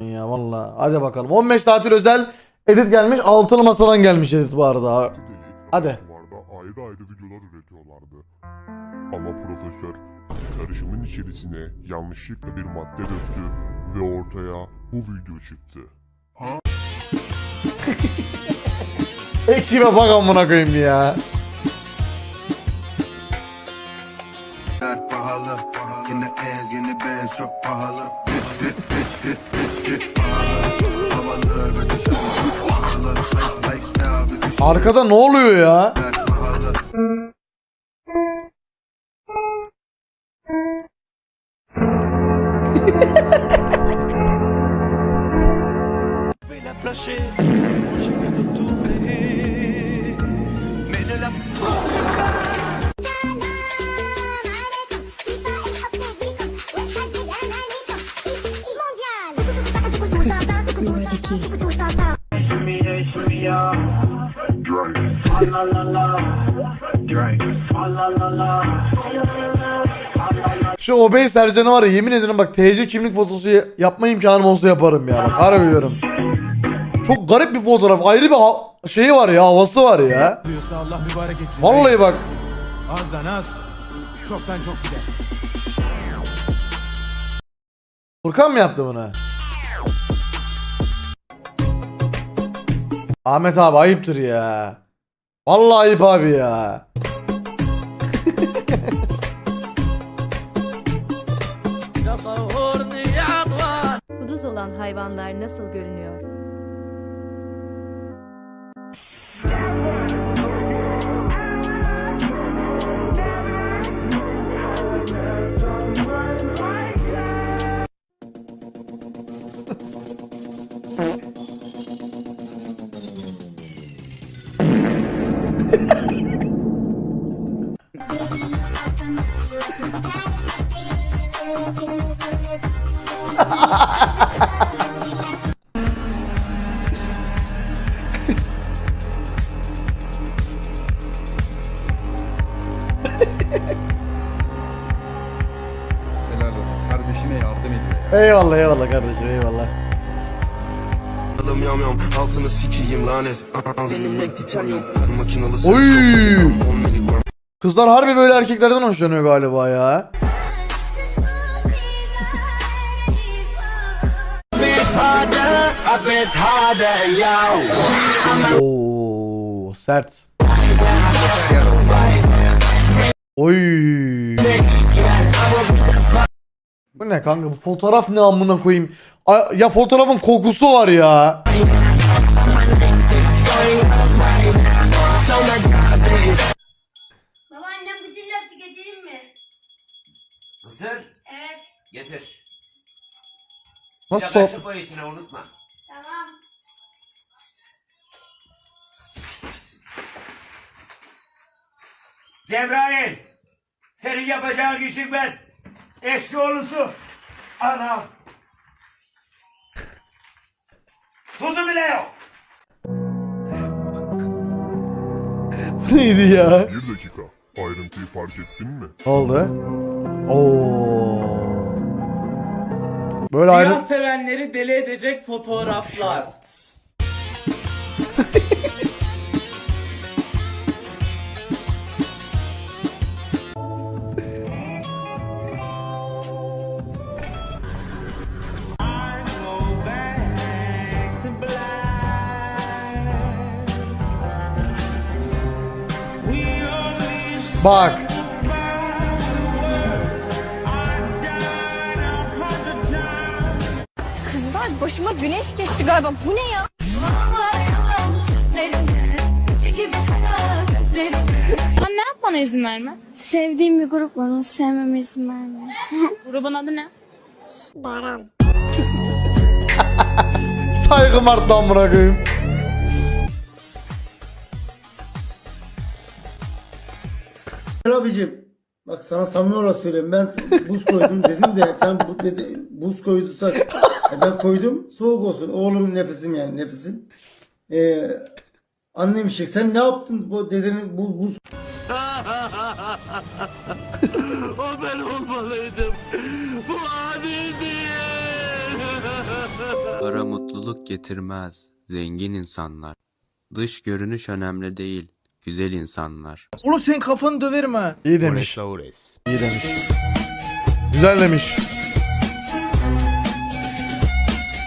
Ya valla. Hadi bakalım. 15 tatil özel edit gelmiş. Altılı masadan gelmiş edit bu arada. Hadi. Ayrı ayrı videolar üretiyorlardı. Ama profesör karışımın içerisine yanlışlıkla bir madde döktü ve ortaya bu video çıktı. Ekibe bak amına koyayım ya. Pahalı Yine ez yeni bez çok pahalı Arkada ne oluyor ya? Şu obey Sercan'ı var ya yemin ederim bak TC kimlik fotosu ya- yapma imkanım olsa yaparım ya. Bak harbi diyorum. Çok garip bir fotoğraf. Ayrı bir ha- şeyi var ya havası var ya. diyorsa Allah mübarek etsin. Vallahi bak. Azdan az, çoktan çok gider. Furkan mı yaptı bunu? Ahmet abi ayıptır ya. Vallahi ayıp abi ya. Hayvanlar nasıl görünüyor? Eyvallah eyvallah kardeşim eyvallah. Alım yam yam Altını sikiyim lanet Oy! seks 10 miligram Kızlar harbi böyle erkeklerden hoşlanıyor galiba ya. Oo sert. Oy. Bu ne kanka bu fotoğraf ne amına koyayım? Ay- Ya fotoğrafın kokusu var ya. Baba annem bütün yaptı getireyim mi? Mısır Evet. getir. Nasıl Bir de şu boyutunu unutma. Tamam. Cebrail! Senin yapacağın işin ben. Eski oğlusu. Anam. Tuzu bile yok. Bu neydi ya? Bir dakika. Ayrıntıyı fark ettin mi? Ne oldu? Oo. Böyle ayrı... Siyah sevenleri deli edecek fotoğraflar. Bak. Kızlar başıma güneş geçti galiba. Bu ne ya? Sen ne yapmana izin vermez? Sevdiğim bir grup var. Onu sevmeme izin verme. Grubun adı ne? Saygım arttı amına koyayım. Abicim bak sana samimi olarak söyleyeyim ben buz koydum dedim de sen bu dedi buz koyduysak e ben koydum soğuk olsun oğlum nefesim yani nefesim. Ee, annem şey sen ne yaptın bu dedenin bu buz o ben olmalıydım. Bu adil değil. Para mutluluk getirmez. Zengin insanlar. Dış görünüş önemli değil. Güzel insanlar. Oğlum senin kafanı döverim ha. İyi demiş. İyi demiş. Güzel demiş.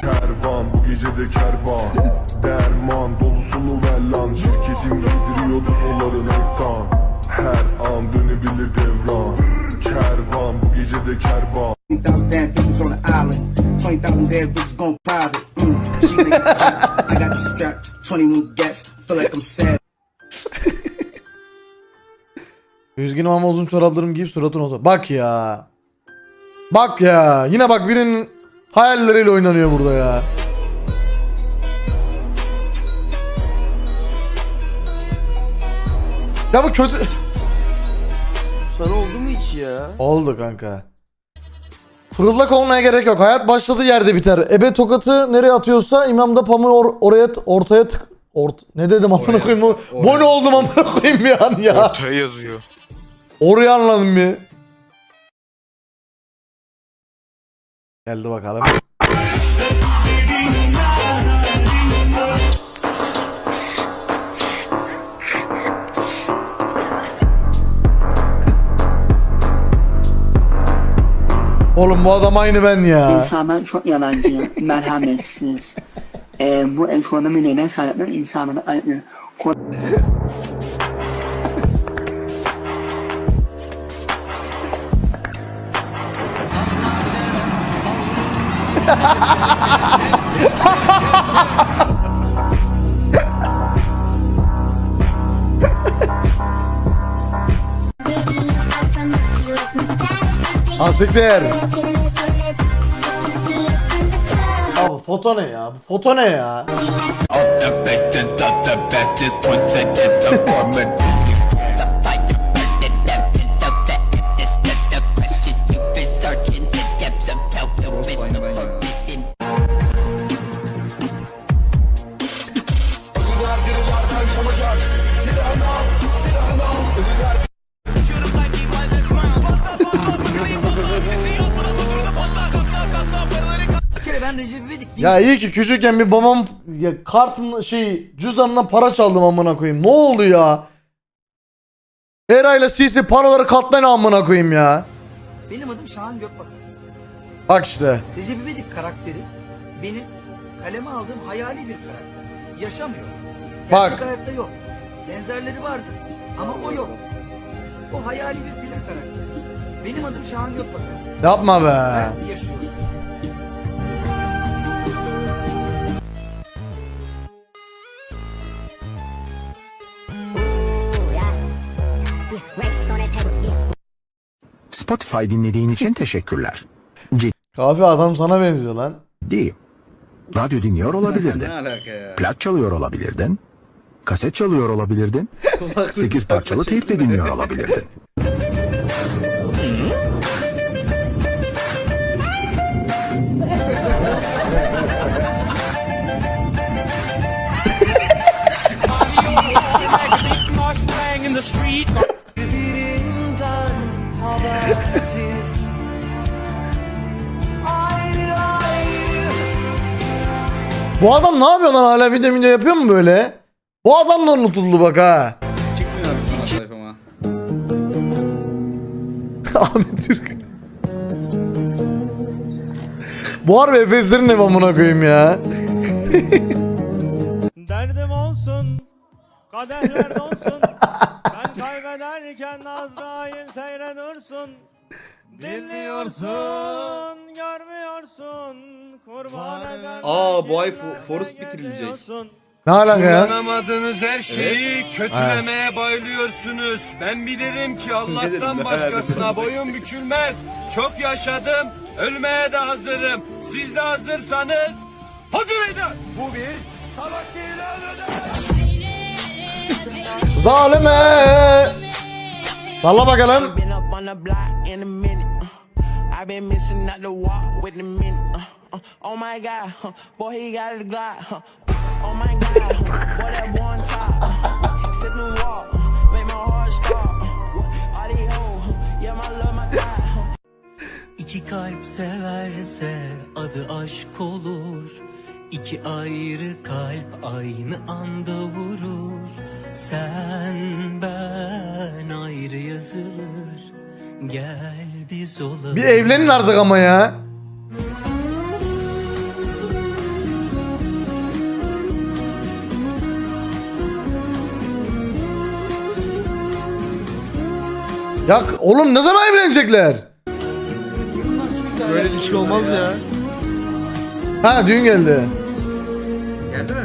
Kervan bu gece de kervan Derman dolusunu ver lan Şirketim giydiriyordu solların ekran Her an dönebilir devran Kervan bu gece de kervan 20,000 damn bitches on the island. 20,000 damn bitches going private. Mm, she. I got the strap, 20 new gats. Feel like I'm sad. Üzgünüm ama uzun çoraplarımı giyip suratın olsa. Bak ya. Bak ya. Yine bak birinin hayalleriyle oynanıyor burada ya. Ya bu kötü... Sana oldu mu hiç ya? Oldu kanka. Fırıldak olmaya gerek yok. Hayat başladığı yerde biter. Ebe tokatı nereye atıyorsa imam da pamuğu or- oraya ortaya tık... Ort ne dedim amına koyayım? Bu Bu ne oldum amına koyayım bir an ya. Ortaya yazıyor Orayı anladım bir. Geldi bakalım. Oğlum bu adam aynı ben ya. İnsanlar çok yalancı, merhametsiz. Ee, bu ekonomi neden kaynaklı insanları aynı. Asiktir. Foto ne ya? Bu foto ne ya? Ya iyi ki küçükken bir babam ya kartın şey cüzdanından para çaldım amına koyayım. Ne oldu ya? Era ile CC paraları katlayın amına koyayım ya. Benim adım Şahan Gökbakar. Bak işte. Recep İvedik karakteri benim kaleme aldığım hayali bir karakter. Yaşamıyor. Bak. Gerçek hayatta yok. Benzerleri vardır ama o yok. O hayali bir film karakteri. Benim adım Şahan Gökbakar. Yapma be. Ben yaşıyorum. Spotify dinlediğin için teşekkürler. Kafi adam sana benziyor lan. Ciddi. Radyo dinliyor olabilirdin. Ne alaka ya? Plak çalıyor olabilirdin. Kaset çalıyor olabilirdin. Kulaklık 8 parçalı teyp de dinliyor olabilirdin. Bu adam ne yapıyor lan hala video video yapıyor mu böyle? Bu adam da unutuldu bak ha. çıkmıyor artık ana sayfama. Ahmet Türk. Bu harbi Efeslerin ev amına koyayım ya. Derdim olsun, kadehler dolsun. ben kaybederken Azrail dursun. Dinliyorsun, görmüyorsun. Kurban. Aa, bu ay Fo- Forest bitirilecek. Ne alaka ya? Kullanamadığınız her şeyi kötülemeye bayılıyorsunuz. Ben bilirim ki Allah'tan başkasına boyun bükülmez. Çok yaşadım, ölmeye de hazırım. Siz de hazırsanız savaş ilanıdır. Zalime. Salla bakalım. Been up on the block in a minute. Uh, I've been missing out the walk with the minute. Uh, uh, oh my god, huh, boy, he got a Glock. Huh. Oh my god, huh, boy, that boy on top. Uh, sipping walk, uh, make my heart stop. Uh, all these hoes, huh, yeah, my love, my God. huh. İki kalp severse adı aşk olur. İki ayrı kalp aynı anda vurur. Sen ben ayrı yazılır. Gel biz olalım. Bir evlenin artık ama ya. Ya oğlum ne zaman evlenecekler? Böyle ilişki olmaz ya. Ha düğün geldi. Geldi mi?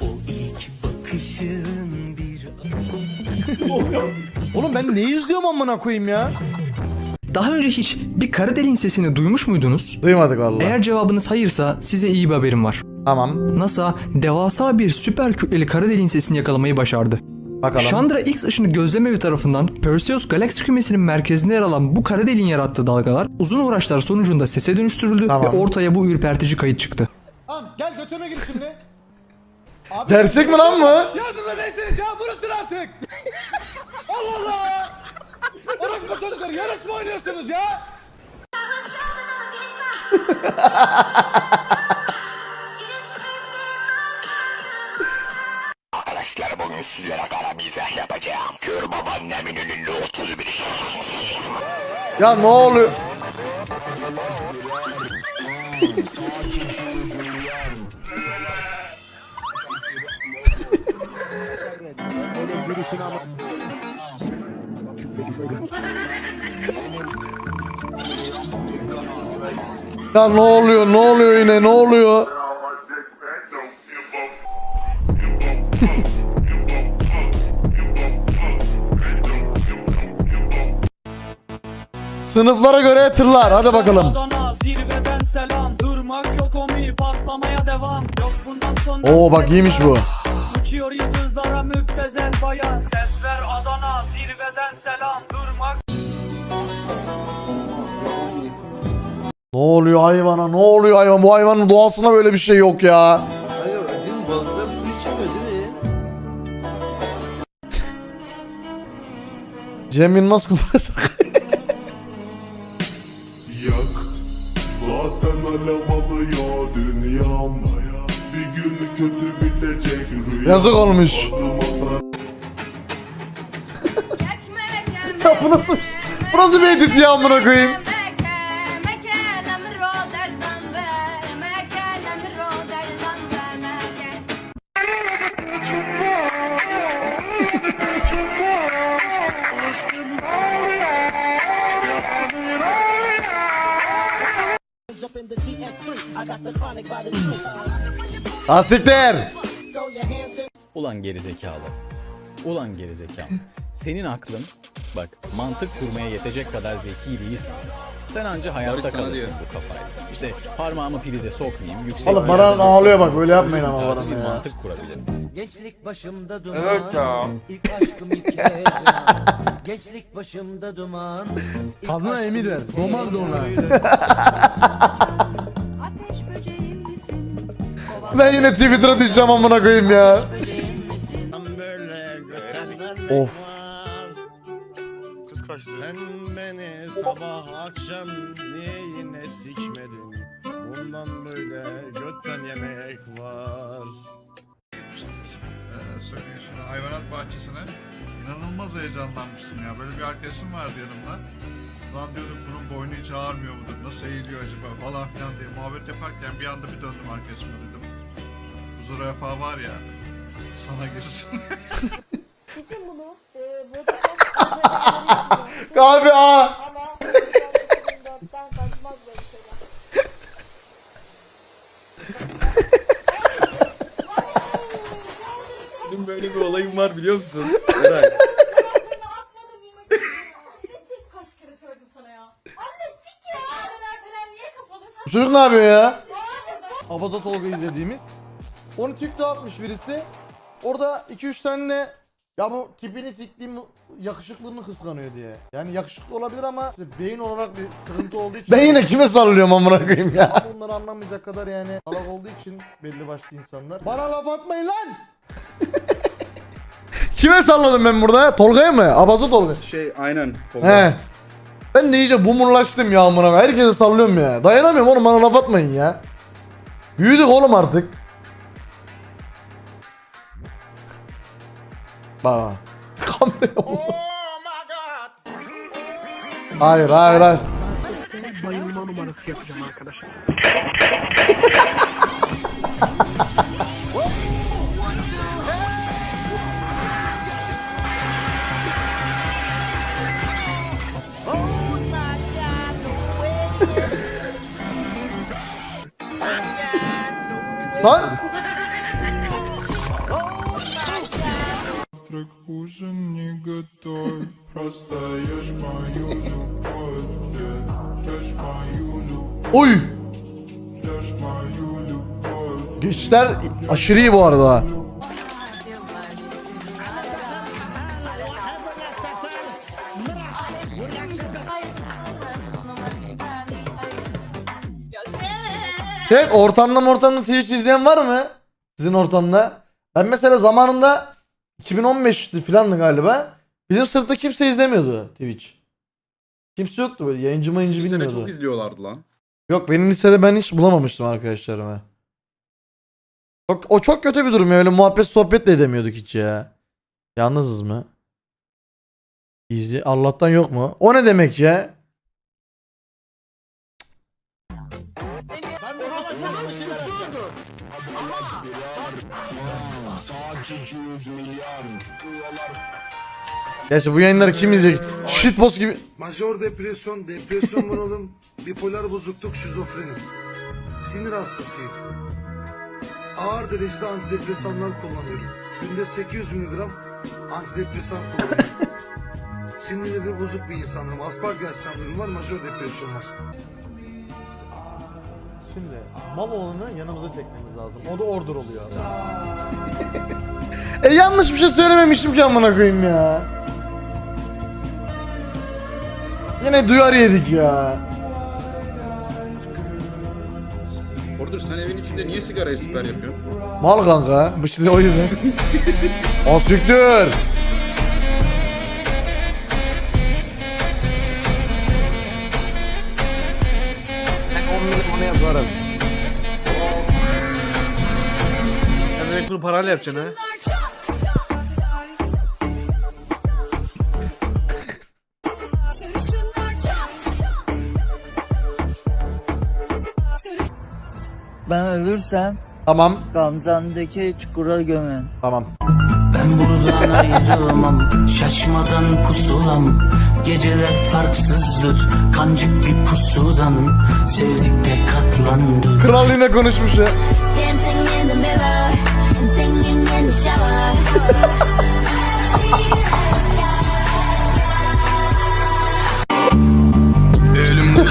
O ilk bakışın bir Oğlum ben ne izliyorum amına koyayım ya? Daha önce hiç bir kara deliğin sesini duymuş muydunuz? Duymadık vallahi. Eğer cevabınız hayırsa size iyi bir haberim var. Tamam. NASA devasa bir süper kütleli kara deliğin sesini yakalamayı başardı. Bakalım. Chandra X ışını gözlemevi tarafından Perseus galaksi kümesinin merkezinde yer alan bu kara deliğin yarattığı dalgalar uzun uğraşlar sonucunda sese dönüştürüldü Tamam. ve ortaya bu ürpertici kayıt çıktı. Tamam gel götüme gir şimdi. Gerçek mi lan bu? Yardım edeyseniz ya vurursun artık. Allah Allah. Orospu çocuklar yarış mı oynuyorsunuz ya? Arkadaşlar bugün sizlere kara mizah yapacağım. Kör babaannemin önünde 31. Ya ne oluyor? Ya ne oluyor? Ne oluyor yine? Ne oluyor? Sınıflara göre tırlar. Hadi bakalım. Oo bak iyiymiş bu. Uçuyor yıldızlara müptezel bayan Sesler Adana zirveden selam Ne oluyor hayvana? Ne oluyor hayvan? Bu hayvanın doğasında böyle bir şey yok ya. Hayır, değil mi? Balıklar su içemiyor değil mi? Cem Yılmaz kumrası. Yak Zaten alev alıyor dünyam Bir gün kötü bitecek rüya Yazık olmuş. Adım atar Ya bu nasıl? Bu nasıl bir edit ya amına koyayım? Asiktir. Ulan gerizekalı. Ulan gerizekalı. Senin aklın bak mantık kurmaya yetecek kadar zeki değilsin. Sen anca hayatta Barış sana kalırsın diyor. bu kafayla. İşte parmağımı prize sokmayayım. Yüksek Oğlum bir yerden ağlıyor bak, böyle yapmayın ama Tarzı bir ya. mantık kurabilirim. Gençlik başımda duman Evet ya. İlk aşkım ilk heyecan Gençlik başımda duman İlk Kadına aşkım emir ver. ilk Roman böceğim misin? Ben yine Twitter'a düşeceğim amına koyayım ya. Of. Sen beni sabah akşam niye yine sikmedin? Bundan böyle götten yemek var. Söyleyeyim şunu hayvanat bahçesine inanılmaz heyecanlanmıştım ya. Böyle bir arkadaşım vardı yanımda. Lan diyorduk bunun boynu hiç ağrmıyor mudur? Nasıl eğiliyor acaba falan filan diye muhabbet yaparken bir anda bir döndüm arkadaşıma dedim. Zürafa var ya sana girsin. Kesin bunu. E, Abi aa. Ama ben kaçmaz böyle şeyler. Benim böyle bir olayım var biliyor musun? Eray. Çık kaç kere söyledim sana ya. Anne çık ya. Neler falan niye kapalı? Bu çocuk ne yapıyor ya? Hafada Tolga izlediğimiz. Onu TikTok atmış birisi. Orada 2-3 tane de ya bu tipini siktiğim yakışıklılığını kıskanıyor diye. Yani yakışıklı olabilir ama işte beyin olarak bir sıkıntı olduğu için. Ben yine kime sallıyorum amına koyayım ya. Bunları anlamayacak kadar yani salak olduğu için belli başlı insanlar. Bana laf atmayın lan. kime salladım ben burada? Tolga'ya mı? Abaza Tolga. Şey aynen. Tolga. He. Ben de iyice bumurlaştım ya amına koyayım. Herkese sallıyorum ya. Dayanamıyorum oğlum bana laf atmayın ya. Büyüdük oğlum artık. Bak. bak. Kamera Hayır hayır hayır. Lan. Oy. Geçler aşırı iyi bu arada. Chat ortamda ortamda Twitch izleyen var mı? Sizin ortamda. Ben mesela zamanında 2015'ti filandı galiba. Bizim sınıfta kimse izlemiyordu Twitch. Kimse yoktu böyle yayıncı mayıncı Bir sene bilmiyordu. çok izliyorlardı lan. Yok benim lisede ben hiç bulamamıştım arkadaşlarımı. Çok, o çok kötü bir durum ya öyle muhabbet sohbet de edemiyorduk hiç ya. Yalnızız mı? İzli Allah'tan yok mu? O ne demek ya? Gerçi bu yayınları kim izleyecek? Shitpost gibi. Majör depresyon, depresyon bunalım, bipolar bozukluk, şizofreni. Sinir hastasıyım. Ağır derecede antidepresanlar kullanıyorum. Günde 800 mg antidepresan kullanıyorum. Sinirleri bozuk bir insanım. Asperger sendromu var, majör depresyon var. Şimdi mal olanı yanımıza çekmemiz lazım. O da order oluyor. e yanlış bir şey söylememişim ki amına koyayım ya. Yine duyar yedik ya. Ordur sen evin içinde niye sigara siper yapıyorsun? Mal kanka. Bu şey o yüzden. Asiktir. Sen parayla yapacaksın ha. Ben ölürsem Tamam. Gamzan'daki çukura gömün. Tamam. Ben buradan ayrılmam Şaşmadan pusulam Geceler farksızdır. Kancık bir pusudan Sevdik de katlandık. Kral yine konuşmuş ya.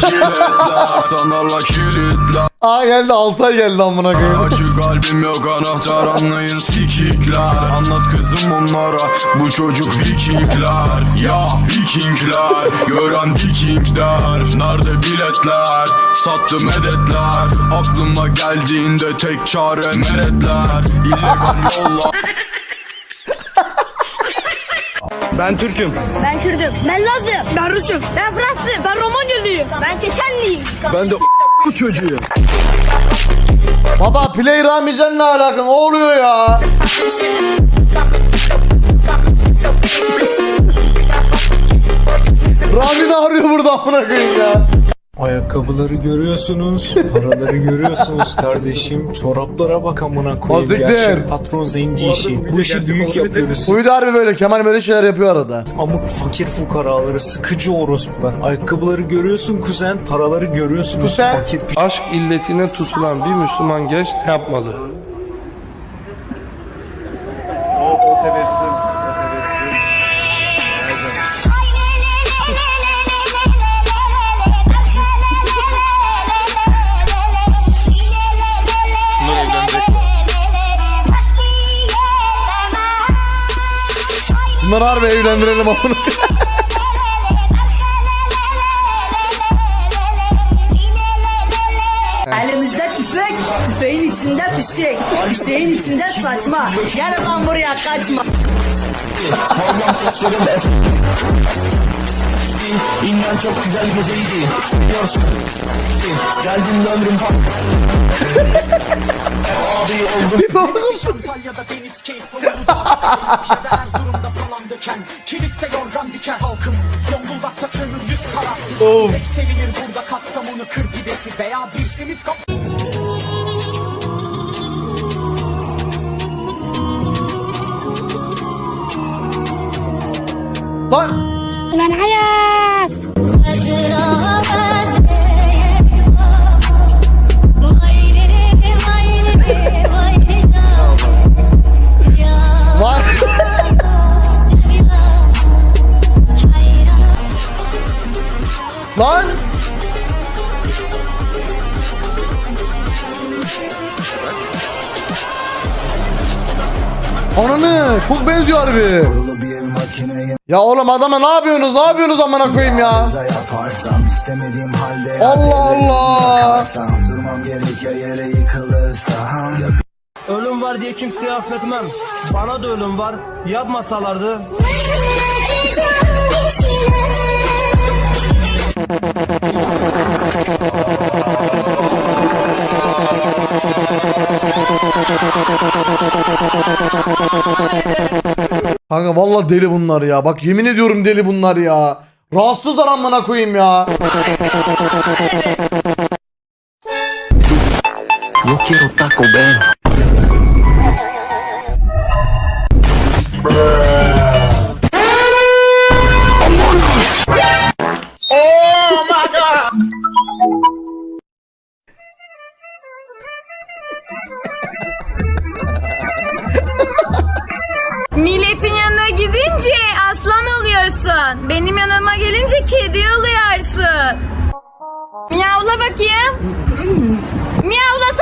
Jiletler, sanarlar kilitler. Aa geldi Altay geldi amına koyayım. Açık kalbim yok anahtar anlayın sikikler. Anlat kızım onlara bu çocuk vikingler. Ya vikingler gören vikingler. Nerede biletler? Sattı medetler Aklıma geldiğinde tek çare meretler. İllegal yollar Ben Türk'üm. Ben Kürdüm. Ben Lazım. Ben Rus'um. Ben Fransızım. Ben Romanyalıyım. Ben Çeçenliyim. Ben de bu çocuğu. Baba Play Ramican ne alaka? Ne oluyor ya? Rami ne arıyor burada amına koyayım ya? Ayakkabıları görüyorsunuz, paraları görüyorsunuz kardeşim. Çoraplara bak amına koyayım. Gerçek patron zenci işi. Bu işi büyük yapıyoruz. Uydu harbi böyle Kemal böyle şeyler yapıyor arada. Amık fakir fukaraları, sıkıcı orospular. Ayakkabıları görüyorsun kuzen, paraları görüyorsunuz. Kuzen. Fakir Aşk illetine tutulan bir Müslüman genç ne yapmalı? O. O tebessüm. Bunları harbi evlendirelim amına. Elimizde tüfek, tüfeğin içinde fişek, fişeğin içinde saçma. Gel lan buraya kaçma. İnan çok güzel geceydi. Biliyorsun Geldim ömrüm Abi oldum. Deniz keyfi Erzurum'da falan döken Kiliste Lan hayat. Lan. Ananı çok benziyor harbi. Ya oğlum adama ne yapıyorsunuz? Ne yapıyorsunuz amına koyayım ya? Allah Allah. Ölüm var diye kimseye affetmem. Bana da ölüm var. Yapmasalardı. Kanka vallahi deli bunlar ya. Bak yemin ediyorum deli bunlar ya. Rahatsızlar amına koyayım ya. Yo quiero Taco Bell oluyorsun. Benim yanıma gelince kedi oluyorsun. Miyavla bakayım. Miyavlasana